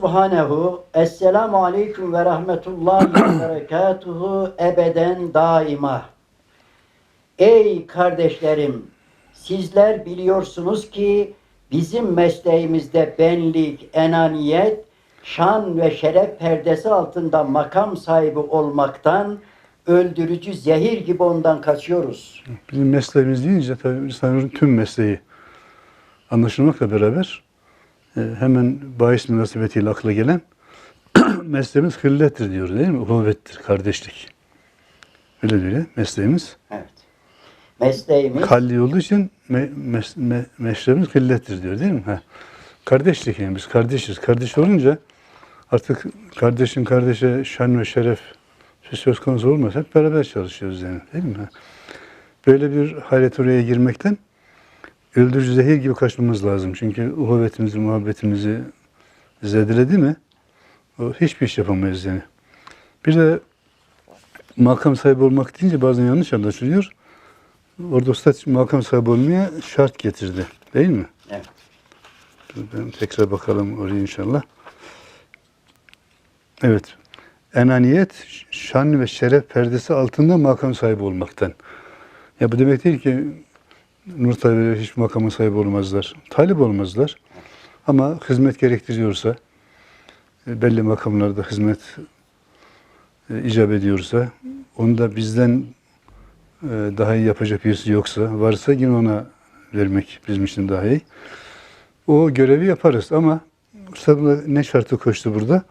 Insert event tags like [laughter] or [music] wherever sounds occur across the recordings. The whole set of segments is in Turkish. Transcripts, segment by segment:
Subhanehu Esselamu Aleyküm ve Rahmetullahi ve Berekatuhu ebeden daima. Ey kardeşlerim, sizler biliyorsunuz ki bizim mesleğimizde benlik, enaniyet, şan ve şeref perdesi altında makam sahibi olmaktan öldürücü zehir gibi ondan kaçıyoruz. Bizim mesleğimiz deyince tabii sanırım tüm mesleği anlaşılmakla beraber hemen bahis münasebetiyle akla gelen [clears throat] mesleğimiz hıllettir diyoruz değil mi? Uhuvvettir, kardeşlik. Öyle diyor ya, mesleğimiz. Evet. Mesleğimiz Kalli olduğu için me, mes, me, mesleğimiz hıllettir diyor değil mi? Ha. Kardeşlik yani biz kardeşiz. Kardeş olunca artık kardeşin kardeşe şan ve şeref söz konusu olmaz. Hep beraber çalışıyoruz yani değil mi? Böyle bir hayret oraya girmekten öldürücü zehir gibi kaçmamız lazım. Çünkü uhuvvetimizi, muhabbetimizi zedeledi mi o hiçbir iş yapamayız yani. Bir de makam sahibi olmak deyince bazen yanlış anlaşılıyor. Orada usta makam sahibi olmaya şart getirdi. Değil mi? Evet. Ben tekrar bakalım oraya inşallah. Evet. Enaniyet, şan ve şeref perdesi altında makam sahibi olmaktan. Ya bu demek değil ki nur talebeleri hiç makamın sahibi olmazlar. Talip olmazlar. Ama hizmet gerektiriyorsa, e, belli makamlarda hizmet e, icap ediyorsa, onu da bizden e, daha iyi yapacak birisi yoksa, varsa yine ona vermek bizim için daha iyi. O görevi yaparız ama Üstad ne şartı koştu burada?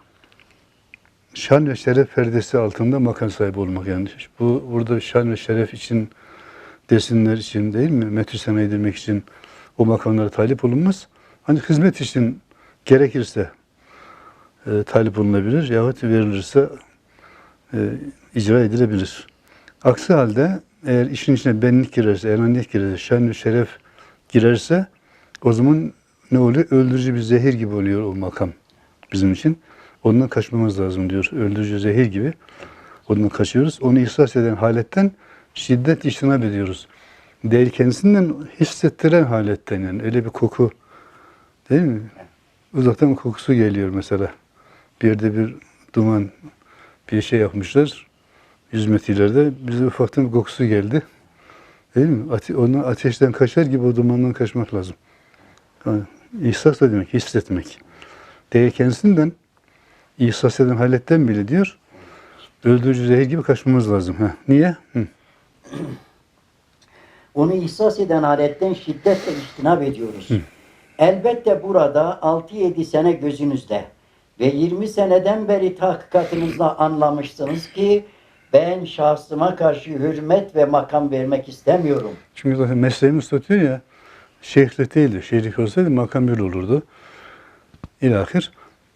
Şan ve şeref perdesi altında makam sahibi olmak yani. Bu burada şan ve şeref için desinler için değil mi? Metüsena edilmek için o makamlara talip olunmaz. Ancak hizmet için gerekirse e, talip olunabilir yahut verilirse e, icra edilebilir. Aksi halde eğer işin içine benlik girerse, enaniyet girerse, şan ve şeref girerse o zaman ne oluyor? Öldürücü bir zehir gibi oluyor o makam bizim için. Ondan kaçmamız lazım diyor. Öldürücü zehir gibi. Ondan kaçıyoruz. Onu ihsas eden haletten şiddet iştinab ediyoruz. Değil kendisinden hissettiren haletten yani. Öyle bir koku değil mi? Uzaktan kokusu geliyor mesela. Bir yerde bir duman bir şey yapmışlar. 100 metre ileride bize ufaktan bir kokusu geldi. Değil mi? Ate ondan ateşten kaçar gibi o dumandan kaçmak lazım. Yani ihsas da demek, hissetmek. Değil kendisinden ihsas eden haletten bile diyor. Öldürücü zehir gibi kaçmamız lazım. Ha. Niye? Hı. [clears throat] Onu ihsas eden aletten şiddetle iştinab ediyoruz. Elbette burada 6-7 sene gözünüzde ve 20 seneden beri tahkikatınızla anlamışsınız ki ben şahsıma karşı hürmet ve makam vermek istemiyorum. Çünkü zaten mesleğimiz tutuyor ya, şeyhlik değildi. Şeyhlik olsaydı makam bir olurdu. İlahir.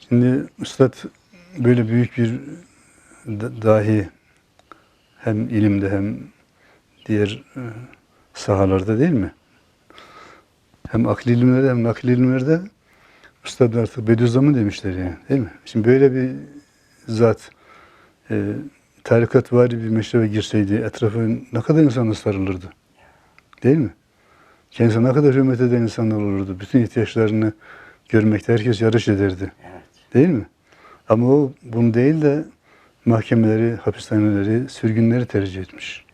Şimdi Üstad böyle büyük bir da- dahi hem ilimde hem diğer e, sahalarda değil mi? Hem akli ilimlerde hem nakli ilimlerde Üstad artık Bediüzzaman demişler yani değil mi? Şimdi böyle bir zat e, tarikat var bir meşrebe girseydi etrafı ne kadar insana sarılırdı. Değil mi? Kendisine ne kadar hürmet eden insanlar olurdu. Bütün ihtiyaçlarını görmekte herkes yarış ederdi. Evet. Değil mi? Ama o bunu değil de mahkemeleri, hapishaneleri, sürgünleri tercih etmiş.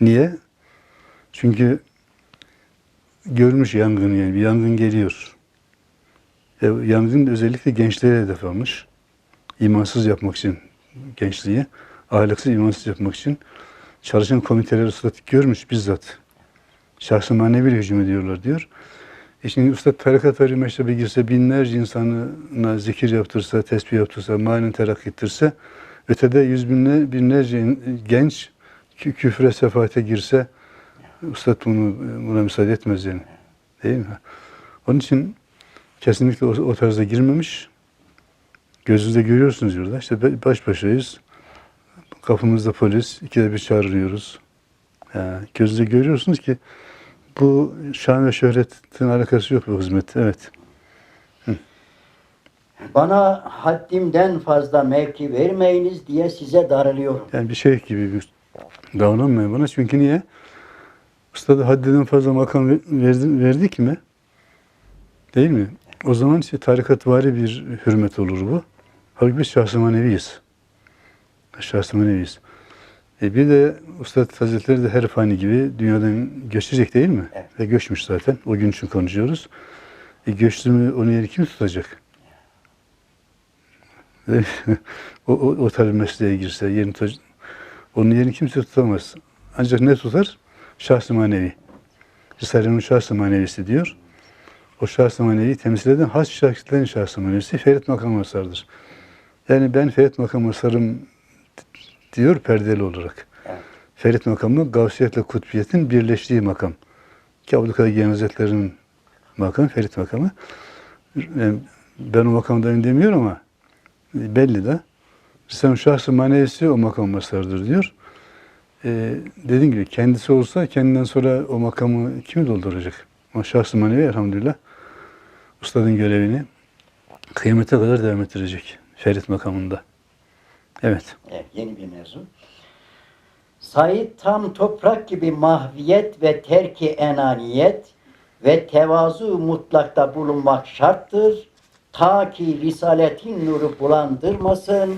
Niye? Çünkü görmüş yangını yani bir yangın geliyor. E, yangın özellikle gençlere hedef almış. İmansız yapmak için gençliği, ahlaksız imansız yapmak için çalışan komiteleri ustatik görmüş bizzat. Şahsı manevi hücum ediyorlar diyor. E şimdi usta tarikat arı meşrebe girse binlerce insanına zikir yaptırsa, tesbih yaptırsa, manen terakki ettirse, ötede yüz binle, binlerce in- genç küfre, sefahate girse, usta bunu buna müsaade etmez yani. Değil mi? Onun için kesinlikle o, o tarzda girmemiş. Gözünüzde görüyorsunuz burada. İşte baş başayız. Kapımızda polis. ikide bir çağırıyoruz. Ya, gözünüzde görüyorsunuz ki bu şan ve şöhretin alakası yok bu hizmet. Evet. Bana haddimden fazla mevki vermeyiniz diye size darılıyorum. Yani bir şey gibi bir davranmayın bana. Çünkü niye? Usta da haddinden fazla makam ver- verdi, verdik mi? Değil mi? O zaman işte tarikatvari bir hürmet olur bu. Halbuki biz şahs-ı maneviyiz. Şahs-ı maneviyiz. E bir de Üstad Hazretleri de her fani gibi dünyadan göçecek değil mi? Evet. Ve göçmüş zaten. O gün için konuşuyoruz. E göçtü mü onu yeri kim tutacak? [laughs] O, o, o tarz mesleğe girse yerini. Onun yerini kimse tutamaz. Ancak ne tutar? Şahs-ı manevi. Risale'nin şahs-ı manevisi diyor. O şahs-ı manevi temsil eden has şahsiyetlerin şahs-ı manevisi Ferit Makam Masar'dır. Yani ben Ferit Makam Masar'ım diyor perdeli olarak. Ferit makamı gavsiyetle kutbiyetin birleştiği makam. Ki Abdülkadir Hazretleri'nin makamı Ferit makamı. Yani ben o makamdayım demiyorum ama belli de. Risale'nin şahsı manevisi o makam masardır diyor. Ee, dediğim gibi kendisi olsa kendinden sonra o makamı kim dolduracak? O şahsı manevi elhamdülillah ustadın görevini kıyamete kadar devam ettirecek. Ferit makamında. Evet. Evet, yeni bir mevzu. Said tam toprak gibi mahviyet ve terki enaniyet ve tevazu mutlakta bulunmak şarttır. Ta ki risaletin nuru bulandırmasın,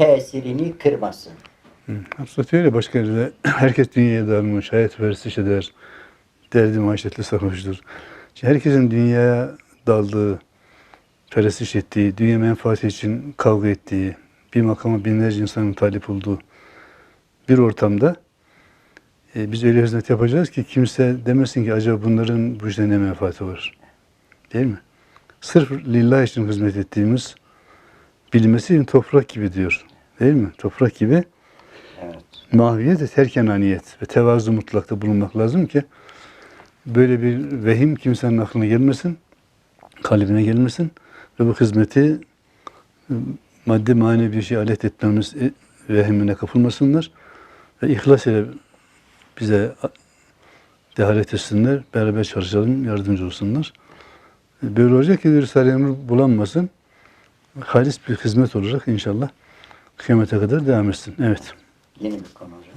tesirini kırmasın. Hafsat öyle başka yerde [clears throat] herkes dünyaya dalmış, hayat perestiş eder, derdi maişetle sarhoştur. Şimdi herkesin dünyaya daldığı, perestiş ettiği, dünya menfaati için kavga ettiği, bir makama binlerce insanın talip olduğu bir ortamda e, biz öyle hizmet yapacağız ki kimse demesin ki acaba bunların bu işte ne menfaati var. Değil mi? Sırf lillah için hizmet ettiğimiz bilmesi toprak gibi diyor. Değil mi? Toprak gibi Evet. mahviyet ve terkenaniyet ve tevazu mutlakta bulunmak lazım ki böyle bir vehim kimsenin aklına gelmesin, kalbine gelmesin ve bu hizmeti e, maddi manevi bir şey alet etmemiz e, vehimine kapılmasınlar ve ihlas ile bize dehalet etsinler, beraber çalışalım, yardımcı olsunlar. E, Böyle olacak ki Risale-i bulanmasın, halis bir hizmet olarak inşallah kıyamete kadar devam etsin. Evet. Yeni bir konu hocam.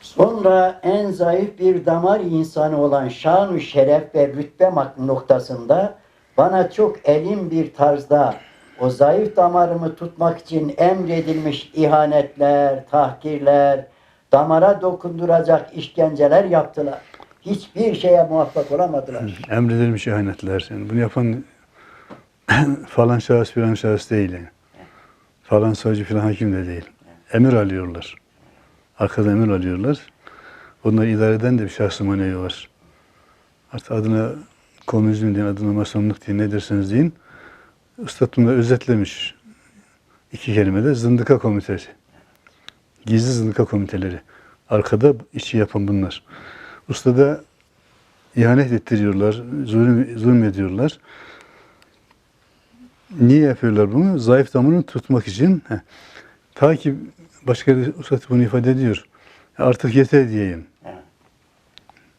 Sonra en zayıf bir damar insanı olan şan şeref ve rütbe noktasında bana çok elim bir tarzda o zayıf damarımı tutmak için emredilmiş ihanetler, tahkirler, damara dokunduracak işkenceler yaptılar. Hiçbir şeye muvaffak olamadılar. Emredilmiş ihanetler. Yani bunu yapan [clears throat] falan şahıs filan şahıs değil. Yani. Falan savcı filan hakim de değil. Emir alıyorlar. Arkada emir alıyorlar. Onları idare eden de bir şahsı manevi var. Artık adına komünizm deyin, adına masonluk deyin, ne derseniz deyin. Üstad bunları özetlemiş. İki kelimede zındıka komitesi. Gizli zındıka komiteleri. Arkada işi yapan bunlar. Ustada ihanet ettiriyorlar, zulüm, zulmediyorlar. Niye yapıyorlar bunu? Zayıf damarını tutmak için. Heh. Ta ki başka bir ustad bunu ifade ediyor. Artık yeter diyeyim.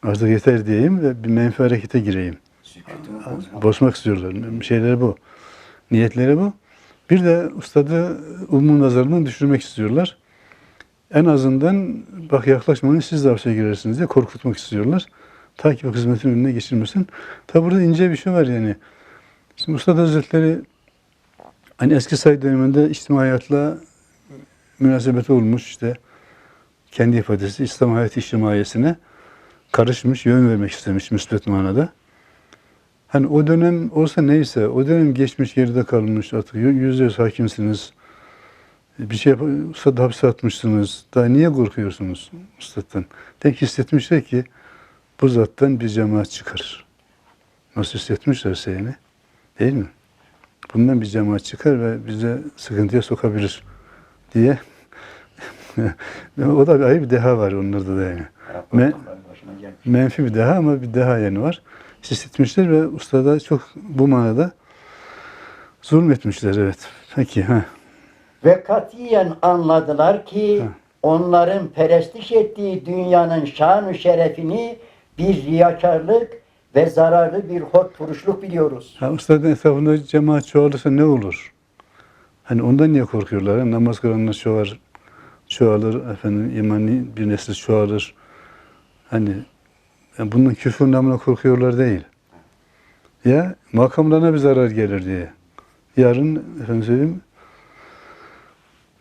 Artık yeter diyeyim ve bir menfi harekete gireyim. Bozmak. Bozmak istiyorlar. Şeyleri bu. Niyetleri bu. Bir de ustadı umum nazarından düşürmek istiyorlar. En azından bak yaklaşmayın siz de hapse girersiniz diye korkutmak istiyorlar. Ta ki bu hizmetin önüne geçilmesin. Tabi burada ince bir şey var yani. Şimdi Ustad Hazretleri hani eski Said döneminde içtimai hayatla münasebeti olmuş işte kendi ifadesi İslam hayat içtimaiyesine karışmış, yön vermek istemiş müsbet manada. Hani o dönem olsa neyse, o dönem geçmiş geride kalmış artık yü- yüzde yüz hakimsiniz. Bir şey yap, ustad hapse atmışsınız. Daha niye korkuyorsunuz ustadtan? Tek hissetmişler ki bu zattan bir cemaat çıkar. Nasıl hissetmişlerse yani. Değil mi? Bundan bir cemaat çıkar ve bize sıkıntıya sokabilir diye. [laughs] o da bir ayrı bir deha var onlarda da yani. Me- menfi bir deha ama bir deha yanı var. Hissetmişler ve ustada çok bu manada zulmetmişler evet. Peki ha. Ve katiyen anladılar ki Ha. onların perestiş ettiği dünyanın şanı şerefini bir riyakarlık ve zararlı bir hotpuruşluk biliyoruz. ha ustadın etrafında cemaat çoğalırsa ne olur? Hani ondan niye korkuyorlar? Namaz kılanlar çoğar, çoğalır, efendim imani bir nesil çoğalır. Hani yani bunun küfür namına korkuyorlar değil. ya makamlarına bir zarar gelir diye. Yarın efendim söyleyeyim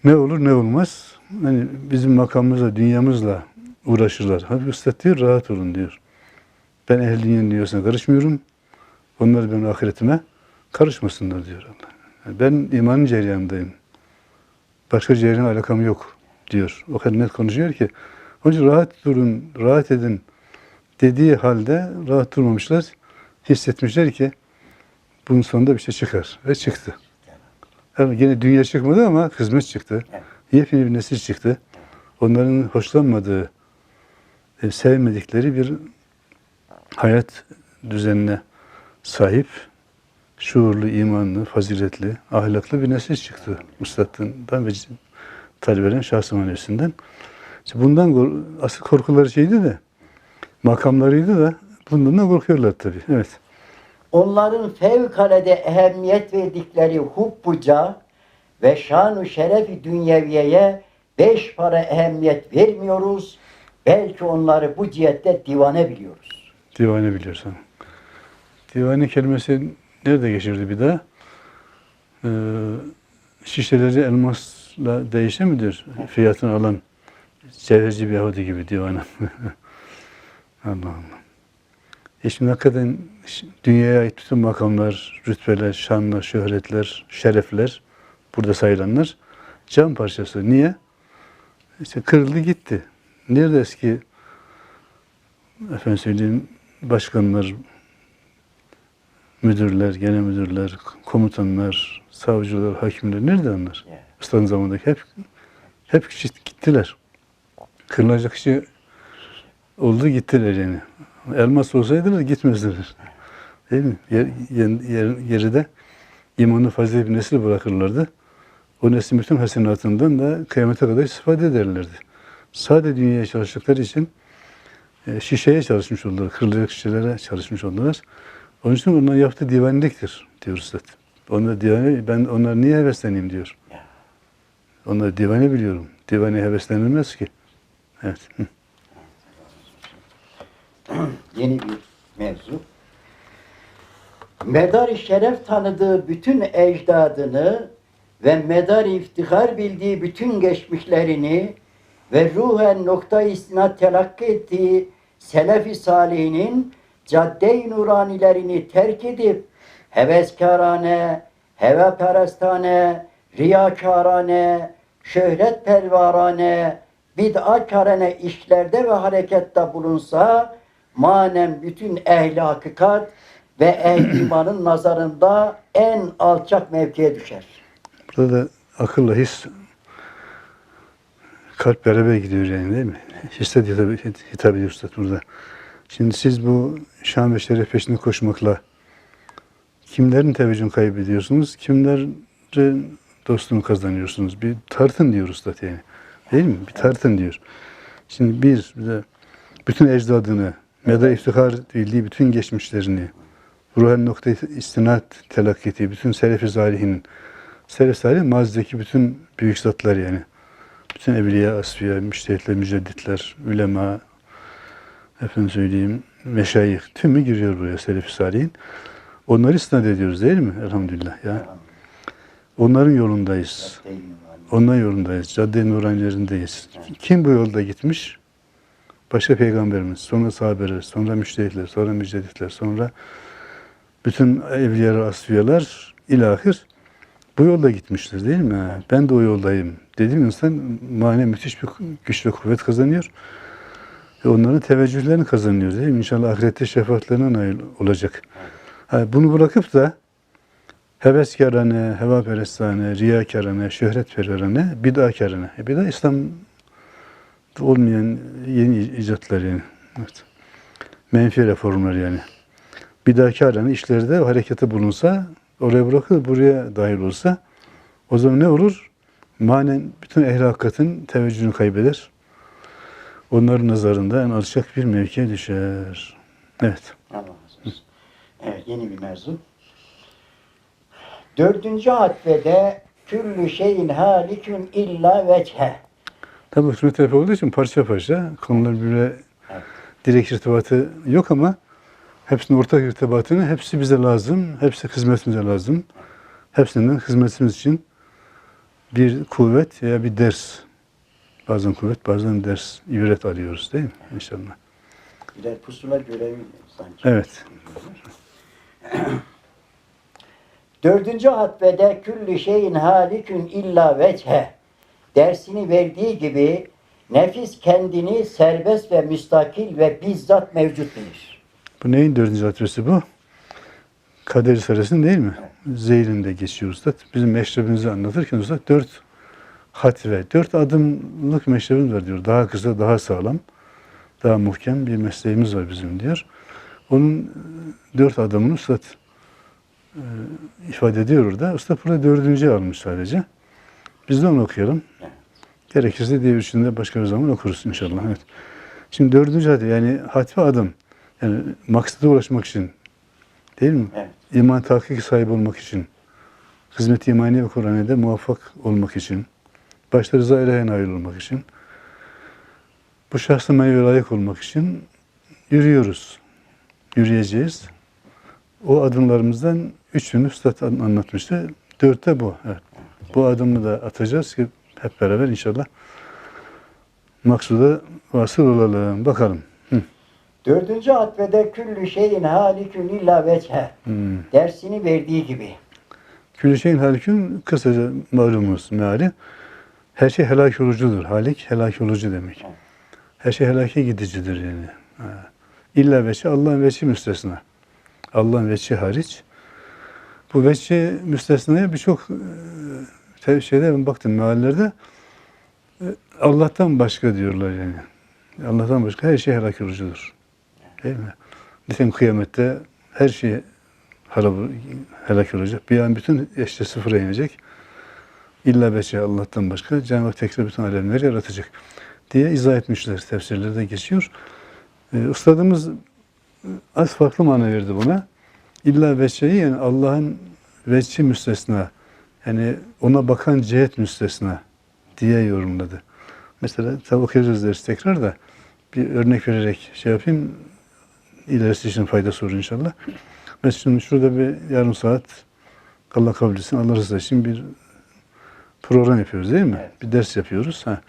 ne olur ne olmaz. Hani bizim makamımızla, dünyamızla uğraşırlar. Halbuki Üstad diyor rahat olun diyor. Ben ehl dünyanın dünyasına karışmıyorum. Onlar benim ahiretime karışmasınlar diyor Allah. Yani Ben imanın cereyanındayım. Başka cereyan alakam yok diyor. O kadar net konuşuyor ki. Onun için rahat durun, rahat edin dediği halde rahat durmamışlar. Hissetmişler ki bunun sonunda bir şey çıkar. Ve çıktı. Yani yine dünya çıkmadı ama hizmet çıktı. Evet. Yepyeni bir nesil çıktı. Onların hoşlanmadığı, e, sevmedikleri bir hayat düzenine sahip, şuurlu, imanlı, faziletli, ahlaklı bir nesil çıktı. Üstadından ve talebelerin şahsı manevisinden. İşte bundan asıl korkuları şeydi de, makamlarıydı da bundan da korkuyorlar tabii. Evet. Onların fevkalade ehemmiyet verdikleri hubbuca ve şanu şerefi dünyeviyeye beş para ehemmiyet vermiyoruz. Belki onları bu cihette divane biliyoruz. Divane biliyorsan. Divane kelimesi nerede geçirdi bir daha? Ee, şişeleri elmasla değişe midir? Fiyatını alan cevherci bir Yahudi gibi divane. [laughs] Allah Allah. E şimdi hakikaten dünyaya ait bütün makamlar, rütbeler, şanlar, şöhretler, şerefler burada sayılanlar can parçası. Niye? İşte kırıldı gitti. Nerede eski efendim söyleyeyim başkanlar, müdürler, genel müdürler, komutanlar, savcılar, hakimler nerede onlar? Evet. Üstadın zamanındaki hep hep git- gittiler. Kırılacak kişi oldu gittiler yani. Elmas olsaydılar gitmezdiler. Değil mi? Yer, yer, yer- geride imanı fazla bir nesil bırakırlardı. O neslin bütün hasenatından da kıyamete kadar istifade ederlerdi. Sade dünyaya çalıştıkları için şişeye çalışmış oldular, kırılacak şişelere çalışmış oldular. Onun için onların yaptığı divanliktir diyor Üstad. Onlar divane, ben onlar niye hevesleneyim diyor. Onlar divane biliyorum. Divane heveslenilmez ki. Evet. [clears throat] Yeni bir mevzu. Medar-ı şeref tanıdığı bütün ecdadını ve medar iftihar bildiği bütün geçmişlerini ve ruhen nokta istinat telakki ettiği selef-i salihinin cadde-i nuranilerini terk edip heveskarane, heveperestane, riyakarane, şöhret pervarane, bid'akarane işlerde ve harekette bulunsa manen bütün ehli hakikat ve ehli imanın [clears throat] nazarında en alçak mevkiye düşer. Burada da akılla his kalp beraber gidiyor yani değil mi? Hisse hitap, ediyor Üstad burada. Şimdi siz bu şan ve şeref peşinde koşmakla kimlerin teveccühünü kaybediyorsunuz, kimlerin dostluğunu kazanıyorsunuz? Bir tartın diyor Üstad yani. Değil mi? Bir tartın diyor. Şimdi bir, bir de bütün ecdadını, meda iftihar bildiği bütün geçmişlerini, ruhen nokta istinat telakki ettiği bütün selef-i salihinin, selef salih mazideki bütün büyük zatlar yani. Bütün evliya, asfiya, müştehitler, mücedditler, ulema, efendim söyleyeyim, meşayih, tümü giriyor buraya selef-i salihin. Onları isnat ediyoruz değil mi? Elhamdülillah ya. Onların yolundayız. Onların yolundayız. Cadde-i Nuranilerindeyiz. Kim bu yolda gitmiş? Başka peygamberimiz, sonra sahabeler, sonra müştehitler, sonra mücedditler, sonra bütün evliyalar, asfiyalar ilahir bu yolda gitmiştir değil mi? Ben de o yoldayım. Dediğim insan manevi müthiş bir güç ve kuvvet kazanıyor. Ve onların teveccühlerini kazanıyor değil mi? İnşallah ahirette şefaatlerine nail olacak. Bunu bırakıp da heveskarane, hevaperestane, riyakarane, şöhretperverane, bid'akarane. E, bid'a İslam olmayan yeni icatlar yani. Evet. Menfi reformlar yani. Bid'akarane işlerde harekete bulunsa, oraya bırakır, buraya dahil olsa o zaman ne olur? Manen bütün ehli hakikatin teveccühünü kaybeder. Onların nazarında en alçak bir mevkiye düşer. Evet. Allah razı olsun. Evet yeni bir mevzu. Dördüncü hatvede küllü şeyin halikün illa veçhe. Tabi terapi olduğu için parça parça konular birbirine Evet. direkt irtibatı yok ama Hepsinin ortak irtibatını, hepsi bize lazım, hepsi hizmetimize lazım. Hepsinden hizmetimiz için bir kuvvet veya bir ders, bazen kuvvet, bazen ders, ibret alıyoruz değil mi? İnşallah. Birer pusula görevi sanki. Evet. Dördüncü hatbede küllü şeyin halikün illa veche dersini verdiği gibi nefis kendini serbest ve müstakil ve bizzat mevcut bilir. Bu neyin dördüncü adresi bu? Kader Suresi'nin değil mi? Zeylinde geçiyor Üstad. Bizim meşrebimizi anlatırken Üstad dört hatve, dört adımlık meşrebimiz var diyor. Daha kısa, daha sağlam, daha muhkem bir mesleğimiz var bizim diyor. Onun dört adımını Üstad e, ifade ediyor orada. Üstad burada dördüncü almış sadece. Biz de onu okuyalım. Gerekirse diğer üçünü de başka bir zaman okuruz inşallah. Evet. Şimdi dördüncü hadis yani hatve adım. Yani maksada ulaşmak için değil mi? Evet. İman tahkik sahibi olmak için, hizmet-i imani ve Kur'an'da muvaffak olmak için, başta rıza ilahe nail olmak için, bu şahsı meyve layık olmak için yürüyoruz. Yürüyeceğiz. O adımlarımızdan üçünü Üstad an- anlatmıştı. Dörtte bu. Evet. Bu adımı da atacağız ki hep beraber inşallah maksuda vasıl olalım. Bakalım. Dördüncü hatbede küllü şeyin halikün illa veche Hmm. dersini verdiği gibi. Külü şeyin halikün kısaca malumuz meali. Her şey helak olucudur. Halik helak olucu demek. Her şey helake gidicidir yani. Ha. İlla veçi Allah'ın veçi müstesna. Allah'ın veçi hariç. Bu veçi müstesnaya birçok e, şeyde ben baktım meallerde e, Allah'tan başka diyorlar yani. Allah'tan başka her şey helak olucudur. Değil mi? Nitekim kıyamette her şey harap, helak olacak. Bir an bütün eşya sıfıra inecek. İlla beşe Allah'tan başka Cenab-ı Hak tekrar bütün alemleri yaratacak diye izah etmişler. Tefsirlerde geçiyor. Ee, Üstadımız e, az farklı mana verdi buna. İlla veçeyi yani Allah'ın veçi müstesna. Yani ona bakan cihet müstesna diye yorumladı. Mesela tabi okuyacağız ders tekrar da bir örnek vererek şey yapayım. İlerisi için faydası olur inşallah. Mesela şimdi şurada bir yarım saat Allah kabul etsin Allah rızası için bir program yapıyoruz değil mi? Evet. Bir ders yapıyoruz. Ha.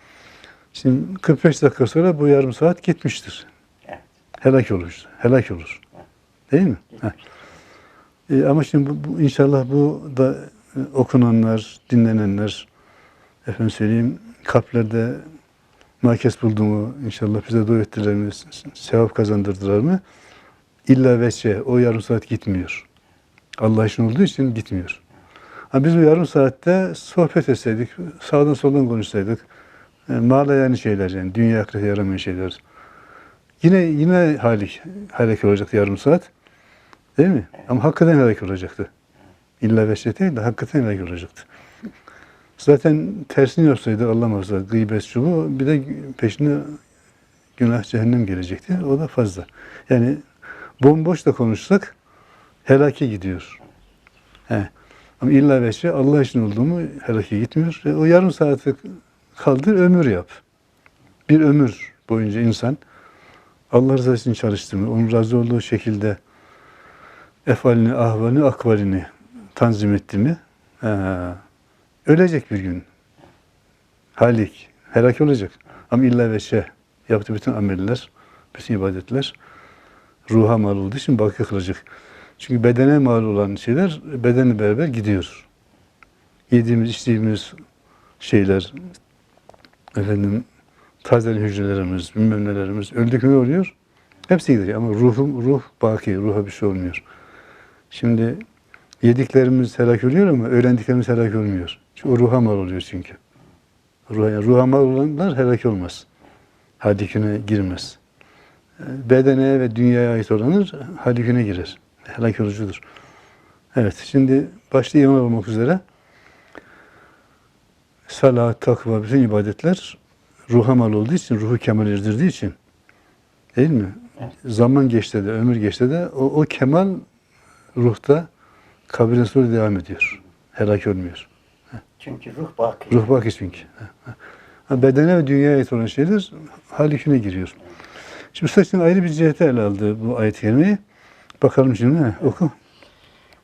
Şimdi 45 dakika sonra bu yarım saat gitmiştir. Evet. Helak olur. Helak olur. Değil mi? Ha. E, ama şimdi bu, bu- inşallah bu da e, okunanlar, dinlenenler, efendim söyleyeyim, kalplerde makes bulduğumu inşallah bize dua ettiler mi, sevap kazandırdılar mı? İlla veçe, o yarım saat gitmiyor. Allah için olduğu için gitmiyor. Ha biz bu yarım saatte sohbet etseydik, sağdan soldan konuşsaydık, yani mala yani şeyler yani, dünya ahirete yaramayan şeyler. Yine yine halik, hareket olacaktı yarım saat. Değil mi? Ama hakikaten hareket olacaktı. İlla veçe değil de hakikaten hareket olacaktı. Zaten tersini yapsaydı Allah muhafaza gıybet şu bu bir de peşine günah cehennem gelecekti. O da fazla. Yani bomboş da konuşsak helake gidiyor. He. Ama illa ve şey Allah için olduğumu helake gitmiyor. E, o yarım saati kaldır ömür yap. Bir ömür boyunca insan Allah rızası için çalıştı mı? Onun razı olduğu şekilde efalini, ahvalini, akvalini tanzim etti mi? Ha, ölecek bir gün. Halik, helak olacak. Ama illa ve şey yaptığı bütün ameller, bütün ibadetler ruha mal olduğu için baki kılacak. Çünkü bedene mal olan şeyler bedenle beraber gidiyor. Yediğimiz, içtiğimiz şeyler, efendim tazel hücrelerimiz, bilmem nelerimiz öldük ne oluyor? Hepsi gidecek ama ruhum, ruh baki, ruha bir şey olmuyor. Şimdi yediklerimiz helak oluyor ama öğrendiklerimiz helak olmuyor. Çünkü o ruha mal oluyor çünkü. Ruha, yani ruha mal olanlar helak olmaz. Hadiküne girmez. Bedene ve dünyaya ait olanır hadiküne girer. Helak olucudur. Evet, şimdi başta iman olmak üzere salat, takva, bütün ibadetler ruha mal olduğu için, ruhu kemal erdirdiği için değil mi? Evet. Zaman geçti de, ömür geçti de o, o kemal ruhta kabirden sonra devam ediyor. Helak olmuyor. Çünkü ruh baki. Ruh baki çünkü. Bedene ve dünyaya ait olan şeyler halikine giriyor. Şimdi şimdi ayrı bir cihete ele aldı bu ayet-i kerimeyi. Bakalım şimdi ne? Oku.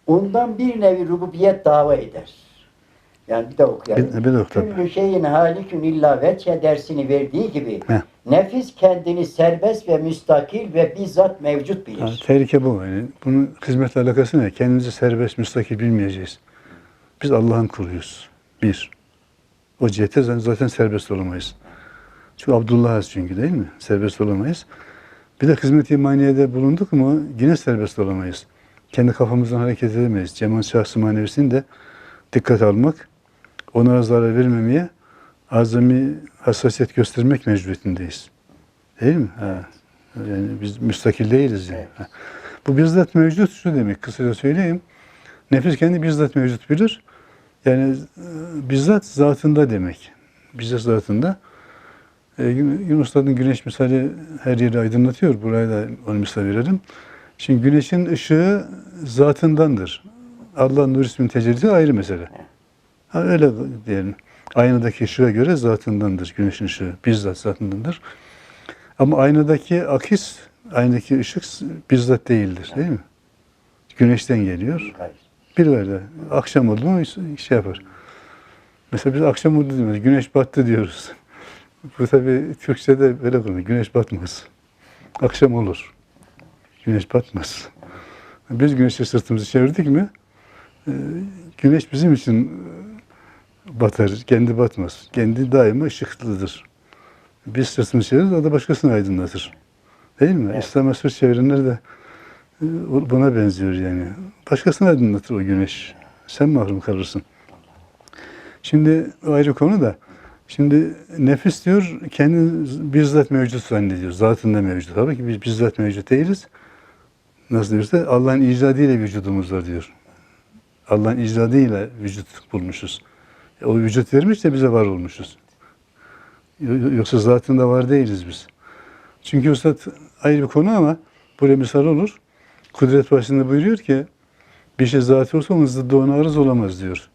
Ondan bir nevi rububiyet dava eder. Yani bir de okuyalım. Bir, bir de oku tabii. Küllü şeyin halikün illa veçhe dersini verdiği gibi Heh. nefis kendini serbest ve müstakil ve bizzat mevcut bilir. Ha, tehlike bu. Yani bunun hizmetle alakası ne? Kendimizi serbest, müstakil bilmeyeceğiz. Biz Allah'ın kuluyuz. Bir. O cihete zaten- zaten serbest olamayız. Çünkü Abdullah'ız çünkü değil mi? Serbest olamayız. Bir de hizmet-i imaniyede bulunduk mu yine serbest olamayız. Kendi kafamızdan hareket edemeyiz. Cemaat şahsı manevisini de dikkat almak, onlara zarar vermemeye azami hassasiyet göstermek mecburiyetindeyiz. Değil mi? Ha. Yani biz müstakil değiliz yani. Evet. Bu bizzat mevcut şu demek, kısaca söyleyeyim. Nefis kendi bizzat mevcut bilir. Yani e, bizzat zatında demek. Bizzat zatında. E, Yun- Yunus Usta'nın güneş misali her yeri aydınlatıyor. Buraya da onu misal verelim. Şimdi güneşin ışığı zatındandır. Allah'ın nur isminin tecellisi ayrı mesele. Ha, öyle diyelim. Aynadaki ışığa göre zatındandır güneşin ışığı. Bizzat zatındandır. Ama aynadaki akis, aynadaki ışık bizzat değildir değil mi? Güneşten geliyor. Bir böyle akşam oldu mu şey yapar. Mesela biz akşam oldu demiyoruz. Güneş battı diyoruz. Bu tabi Türkçe'de böyle kullanılıyor. Güneş batmaz. Akşam olur. Güneş batmaz. Biz güneşe sırtımızı çevirdik mi e, güneş bizim için e, batar. Kendi batmaz. Kendi daima ışıklıdır. Biz sırtımızı çeviririz, o da başkasını aydınlatır. Değil mi? Evet. İslam'a sırt çevirenler de e, buna benziyor yani. Başkasını aydınlatır o güneş. Sen mahrum kalırsın. Şimdi o ayrı konu da. Şimdi nefis diyor kendi bizzat mevcut zannediyor. Zatında mevcut. Tabii ki biz bizzat mevcut değiliz. Nasıl diyorsa Allah'ın icadıyla vücudumuz var diyor. Allah'ın icadıyla vücut bulmuşuz. E, O vücut vermiş de bize var olmuşuz. Yo- Yoksa zatında var değiliz biz. Çünkü Üstad ayrı bir konu ama buraya misal olur. Kudret başında buyuruyor ki bir şey zatı olsa onun zıddı ona arız olamaz diyor.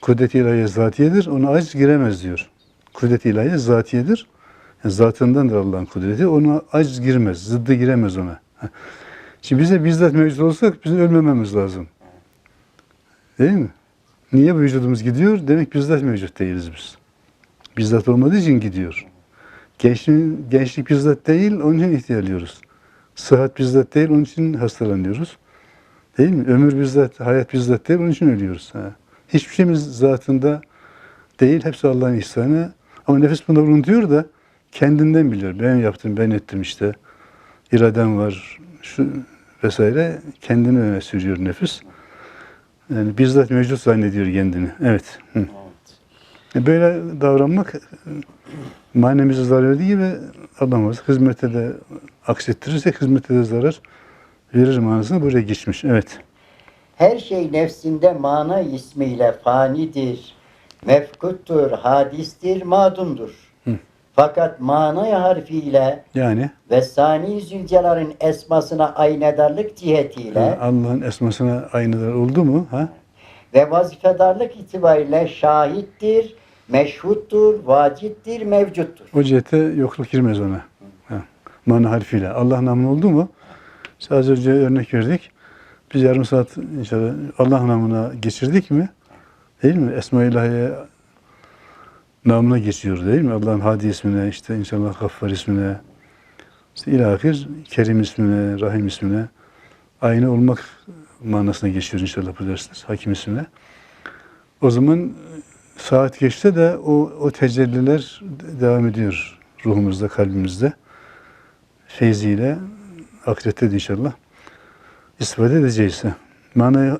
Kudret-i ilahiye zatiyedir, ona aciz giremez diyor. Kudret-i ilahiye zatiyedir. Yani zatındandır Allah'ın kudreti. Ona aciz girmez, zıddı giremez ona. Şimdi bize bizzat mevcut olsak bizim ölmememiz lazım. Değil mi? Niye bu vücudumuz gidiyor? Demek bizzat mevcut değiliz biz. Bizzat olmadığı için gidiyor. Gençlik, gençlik bizzat değil, onun için ihtiyarlıyoruz. Sıhhat bizzat değil, onun için hastalanıyoruz. Değil mi? Ömür bizzat, hayat bizzat değil, onun için ölüyoruz. Ha. Hiçbir şeyimiz zatında değil, hepsi Allah'ın ihsanı. Ama nefis bunu unutuyor da kendinden biliyor. Ben yaptım, ben ettim işte. İradem var, şu vesaire. Kendini öne sürüyor nefis. Yani bizzat mevcut zannediyor kendini. Evet. Hı. E, Böyle davranmak e, manemize zarar verdiği gibi Allah'ımız hizmete de aksettirirsek hizmete de zarar verir manasına buraya geçmiş. Evet. Her şey nefsinde mana ismiyle fanidir, mefkuttur, hadistir, madumdur. Fakat mana harfiyle Yani ve Sani Zülcelal'in esmasına aynedarlık cihetiyle Allah'ın esmasına aynılar oldu mu? Ha? ve vazifedarlık itibariyle şahittir, meşhuttur, vacittir, mevcuttur. O cihete yokluk girmez ona. Ha. Mana harfiyle. Allah namı oldu mu? Az önce örnek verdik. Biz yarım saat inşallah Allah namına geçirdik mi? Değil mi? Esma-i İlahiye namına geçiyor değil mi? Allah'ın Hadi ismine, işte inşallah Gaffar ismine, işte ilahir Kerim ismine, Rahim ismine aynı olmak manasına geçiyor inşallah bu dersler. Hakim ismine. O zaman saat geçse de o, o tecelliler devam ediyor ruhumuzda, kalbimizde. Feyziyle ahirette de inşallah istifade edeceğiz. Manayı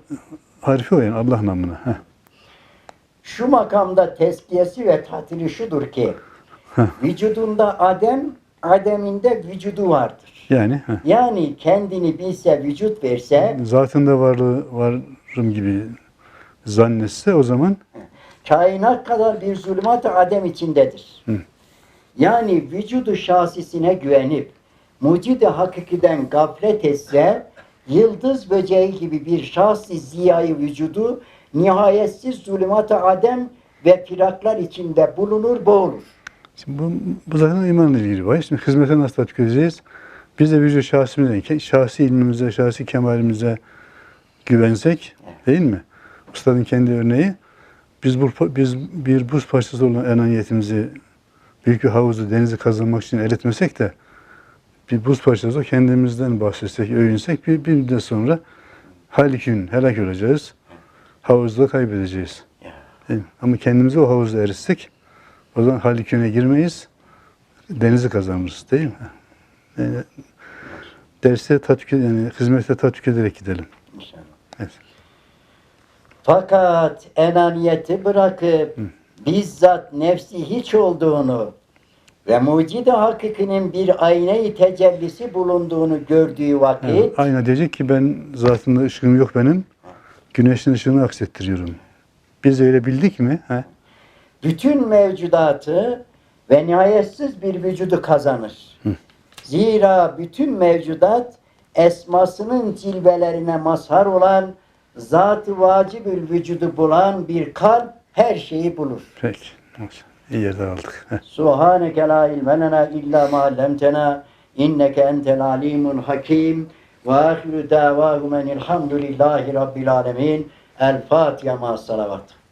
harfi o yani Allah namına. Heh. Şu makamda tezkiyesi ve tatili şudur ki vücudunda adem, ademinde vücudu vardır. Yani heh. Yani kendini bilse, vücut verse zatında varlığı varım gibi zannetse o zaman kainat kadar bir zulümat adem içindedir. Hı. Yani vücudu şahsisine güvenip mucid-i hakikiden gaflet etse yıldız böceği gibi bir şahsi ziyayı vücudu nihayetsiz zulümat-ı adem ve firaklar içinde bulunur boğulur. Şimdi bu, bu zaten imanla ilgili bahis. Şimdi hizmete nasıl tatbik edeceğiz? Biz de vücut şahsimize, şahsi ilmimize, şahsi kemalimize güvensek değil mi? Ustadın kendi örneği biz bu biz bir buz parçası olan enaniyetimizi büyük bir havuzu, denizi kazanmak için eritmesek de bir buz parçası kendimizden bahsetsek, övünsek bir, bir müddet sonra halikün helak olacağız. Havuzda kaybedeceğiz. Ya. Değil mi? Ama kendimizi o havuzda eritsek o zaman haliküne girmeyiz. Denizi kazanırız değil mi? Yani derste tatbik yani hizmete tatbik ederek gidelim. İnşallah. Evet. Fakat enaniyeti bırakıp bizzat nefsi hiç olduğunu ve mucide hakikinin bir ayna-i tecellisi bulunduğunu gördüğü vakit Yani ayna diyecek ki ben zatımda ışığım yok benim. Güneşin ışığını aksettiriyorum. Biz öyle bildik mi? He? bütün mevcudatı ve nihayetsiz bir vücudu kazanır. Zira bütün mevcudat esmasının cilvelerine mazhar olan zat-ı vacibül vücudu bulan bir kalp her şeyi bulur. Peki. İyi yerde aldık. Subhaneke la ilme lena illa ma inneke entel alimul hakim ve ahiru davahum enilhamdülillahi rabbil alemin. El Fatiha ma salavat.